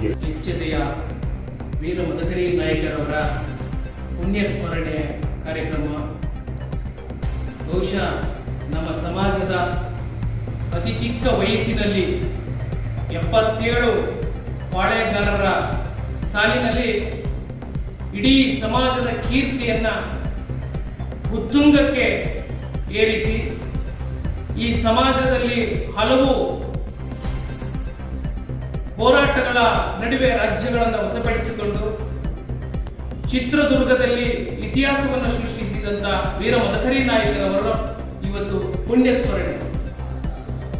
ಜಿಲ್ಲೆಯ ವೀರ ಮದಕರಿ ನಾಯಕರವರ ಪುಣ್ಯ ಸ್ಮರಣೆ ಕಾರ್ಯಕ್ರಮ. ಬಹುಶಃ ನಮ್ಮ ಸಮಾಜದ ಅತಿ ಚಿಕ್ಕ ವಯಸ್ಸಿನಲ್ಲಿ ಎಪ್ಪತ್ತೇಳು ಪಾಳೆಗಾರರ ಸಾಲಿನಲ್ಲಿ ಇಡೀ ಸಮಾಜದ ಕೀರ್ತಿಯನ್ನ ಉತ್ತುಂಗಕ್ಕೆ ಏರಿಸಿ ಈ ಸಮಾಜದಲ್ಲಿ ಹಲವು ಹೋರಾಟಗಳ ನಡುವೆ ರಾಜ್ಯಗಳನ್ನು ವಶಪಡಿಸಿಕೊಂಡು ಚಿತ್ರದುರ್ಗದಲ್ಲಿ ಇತಿಹಾಸವನ್ನು ಸೃಷ್ಟಿಸಿದಂತ ವೀರ ಮದಕರಿ ನಾಯಕರವರ ಇವತ್ತು ಪುಣ್ಯ ಸ್ಮರಣೆ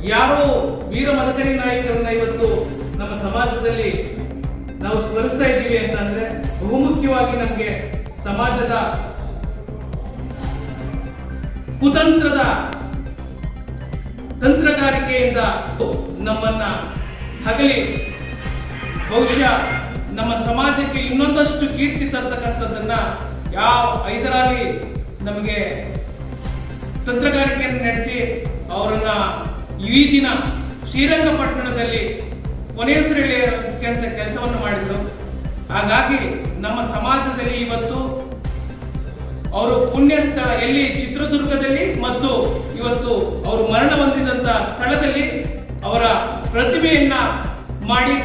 ಯಾರು ವೀರ ಮದಕರಿ ನಾಯಕರನ್ನ ಇವತ್ತು ನಮ್ಮ ಸಮಾಜದಲ್ಲಿ ನಾವು ಸ್ಮರಿಸ್ತಾ ಇದ್ದೀವಿ ಅಂತಂದ್ರೆ ಬಹುಮುಖ್ಯವಾಗಿ ನಮಗೆ ಸಮಾಜದ ಕುತಂತ್ರದ ತಂತ್ರಗಾರಿಕೆಯಿಂದ ನಮ್ಮನ್ನ ಹಗಲಿ ಬಹುಶಃ ನಮ್ಮ ಸಮಾಜಕ್ಕೆ ಇನ್ನೊಂದಷ್ಟು ಕೀರ್ತಿ ತರ್ತಕ್ಕಂಥದ್ದನ್ನ ಯಾವ ಐದರಲ್ಲಿ ನಮಗೆ ತಂತ್ರಗಾರಿಕೆಯನ್ನು ನಡೆಸಿ ಅವರನ್ನ ಈ ದಿನ ಶ್ರೀರಂಗಪಟ್ಟಣದಲ್ಲಿ ಕೊನೆಯುಸಿರೆಳೆಯಂತ ಕೆಲಸವನ್ನು ಮಾಡಿದ್ರು. ಹಾಗಾಗಿ ನಮ್ಮ ಸಮಾಜದಲ್ಲಿ ಇವತ್ತು ಅವರು ಪುಣ್ಯ ಸ್ಥಳ ಎಲ್ಲಿ? ಚಿತ್ರದುರ್ಗದಲ್ಲಿ ಮತ್ತು ಇವತ್ತು ಅವರು ಮರಣ ಹೊಂದಿದಂತ ಸ್ಥಳದಲ್ಲಿ ಅವರ ಪ್ರತಿಮೆಯನ್ನ ಮಾಡಿ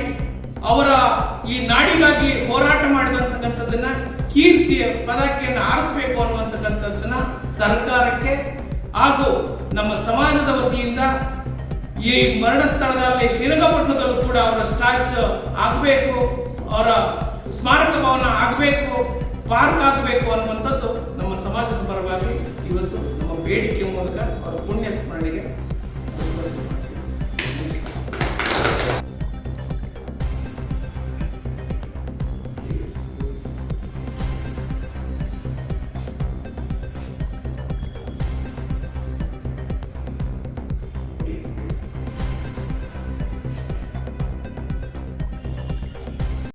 ಅವರ ಈ ನಾಡಿಗಾಗಿ ಹೋರಾಟ ಮಾಡಿದಂತಕ್ಕಂಥದ್ದನ್ನ ಕೀರ್ತಿಯ ಪದಕೆಯನ್ನು ಆರಿಸಬೇಕು ಅನ್ನುವಂತಕ್ಕಂಥದ್ದನ್ನ ಸರ್ಕಾರಕ್ಕೆ ಹಾಗೂ ನಮ್ಮ ಸಮಾಜದ ವತಿಯಿಂದ ಈ ಮರಣ ಸ್ಥಳದಲ್ಲಿ ಶ್ರೀರಂಗಪಟ್ಟಣದಲ್ಲೂ ಕೂಡ ಅವರ ಸ್ಟ್ಯಾಚ್ಯು ಆಗಬೇಕು, ಅವರ ಸ್ಮಾರಕ ಭವನ ಆಗಬೇಕು, ಪಾರ್ಕ್ ಆಗಬೇಕು ಅನ್ನುವಂಥದ್ದು ನಮ್ಮ ಸಮಾಜದ ಪರವಾಗಿ ಇವತ್ತು ನಮ್ಮ ಬೇಡಿಕೆ ಮೂಲಕ ಅವರ ಪುಣ್ಯ